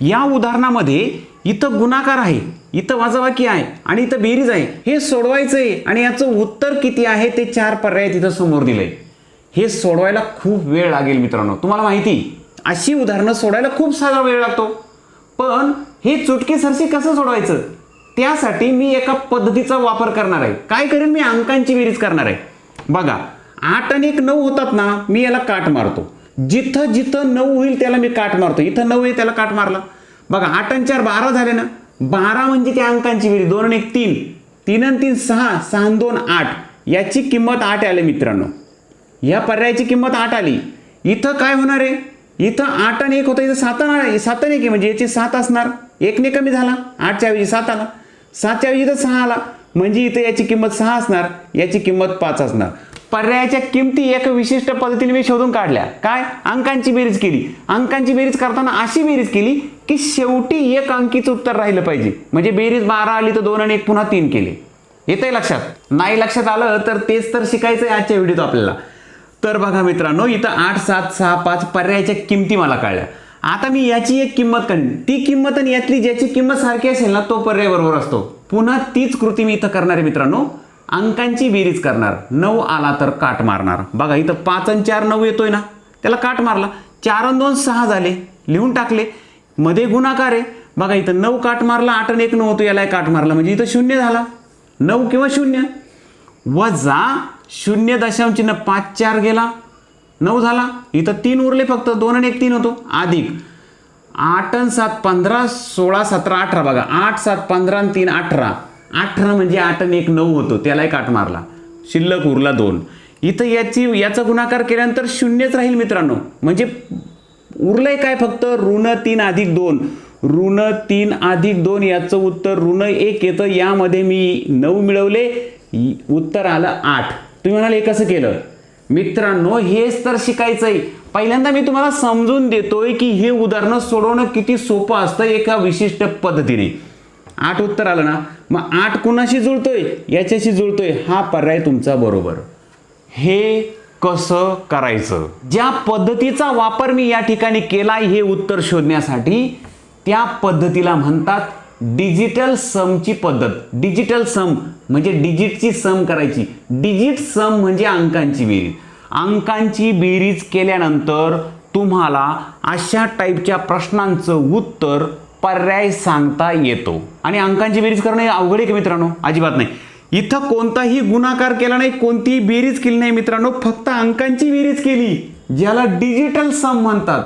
या उदाहरणामध्ये इथं गुणाकार आहे इथं वजाबाकी आहे आणि इथं बेरीज आहे. हे सोडवायचं आहे आणि याचं उत्तर किती आहे ते चार पर्याय तिथं समोर दिले हे सोडवायला खूप वेळ लागेल मित्रांनो. तुम्हाला माहिती अशी उदाहरणं सोडायला खूप सारा वेळ लागतो. पण हे चुटकीसरशी कसं सोडवायचं? त्यासाठी मी एका पद्धतीचा वापर करणार आहे. काय करेन? मी अंकांची बेरीज करणार आहे. बघा आठ आणि एक नऊ होतात ना मी याला काट मारतो. जिथं जिथं नऊ होईल त्याला मी काट मारतो. इथं नऊ आहे त्याला काट मारला. बघा आठ आणि चार बारा झाले ना बारा म्हणजे त्या अंकांची बेरीज दोन आणि एक तीन. तीन आणि तीन सहा. सहा दोन आठ. याची किंमत आठ आली मित्रांनो. या पर्यायाची किंमत आठ आली. इथं काय होणार आहे? इथं आठ आणि एक होतं इथं सात सात आणि एक म्हणजे याची सात असणार. एकने कमी झाला. आठच्या ऐवजी सात आला. सातच्या ऐवजी इथं सहा आला. म्हणजे इथं याची किंमत सहा असणार. याची किंमत पाच असणार. पर्यायाच्या किमती एका विशिष्ट पद्धतीने मी शोधून काढल्या. काय? अंकांची बेरीज केली. अंकांची बेरीज करताना अशी बेरीज केली की शेवटी एक अंकीचं उत्तर राहिलं पाहिजे. म्हणजे बेरीज बारा आली तर दोन आणि एक पुन्हा तीन केले. येतंय लक्षात? नाही लक्षात आलं तर तेच तर शिकायचं आहे आजच्या व्हिडिओत आपल्याला. तर बघा मित्रांनो इथं आठ सात सहा पाच पर्यायाच्या किमती मला कळल्या. आता मी याची एक किंमत काढली ती किंमत आणि यातली ज्याची किंमत सारखी असेल ना तो पर्याय बरोबर असतो. पुन्हा तीच कृती मी इथं करणार आहे मित्रांनो. अंकांची बेरीज करणार. नऊ आला तर काट मारणार. बघा इथं पाच आणि चार नऊ येतोय ना? त्याला काट मारला. चार आणि दोन सहा झाले. लिहून टाकले. मध्ये गुणाकार आहे. बघा इथं नऊ काट मारला आठ आणि एक नऊ होतो याला काट मारला. म्हणजे इथं शून्य झाला. नऊ किंवा शून्य. वजा शून्य दशांश चिन्ह पाच चार गेला. नऊ झाला. इथं तीन उरले फक्त. दोन आणि एक तीन होतो. अधिक. आठ आणि सात पंधरा सोळा सतरा अठरा. बघा आठ सात पंधरा आणि तीन अठरा. अठरा म्हणजे आठ आणि एक नऊ होतो. एक आठ मारला. शिल्लक उरला दोन. इथं याची याचा गुणाकार केल्यानंतर शून्यच राहील मित्रांनो. म्हणजे उरलंय काय फक्त? ऋण तीन अधिक दोन. ऋण तीन अधिक दोन याचं उत्तर ऋण एक येतं. यामध्ये मी नऊ मिळवले. उत्तर आलं आठ. तुम्ही म्हणाल हे कसं केलं? मित्रांनो हेच तर शिकायचंय. पहिल्यांदा मी तुम्हाला समजून देतोय की हे उदाहरणं सोडवणं किती सोपं असतं एका विशिष्ट पद्धतीने. आठ उत्तर आलं ना मग आठ कुणाशी जुळतोय? याच्याशी जुळतोय. हा पर्याय तुमचा बरोबर. हे कसं करायचं? ज्या पद्धतीचा वापर मी या ठिकाणी केला हे उत्तर शोधण्यासाठी त्या पद्धतीला म्हणतात डिजिटल समची पद्धत. डिजिटल सम म्हणजे डिजिटची सम करायची. डिजिट सम म्हणजे अंकांची बेरीज. अंकांची बेरीज केल्यानंतर तुम्हाला अशा टाईपच्या प्रश्नांचं उत्तर पर्याय सांगता येतो. आणि अंकांची बेरीज करणं हे अवघड आहे का मित्रांनो? अजिबात नाही. इथं कोणताही गुणाकार केला नाही कोणतीही बेरीज केली नाही मित्रांनो फक्त अंकांची बेरीज केली ज्याला डिजिटल सम म्हणतात.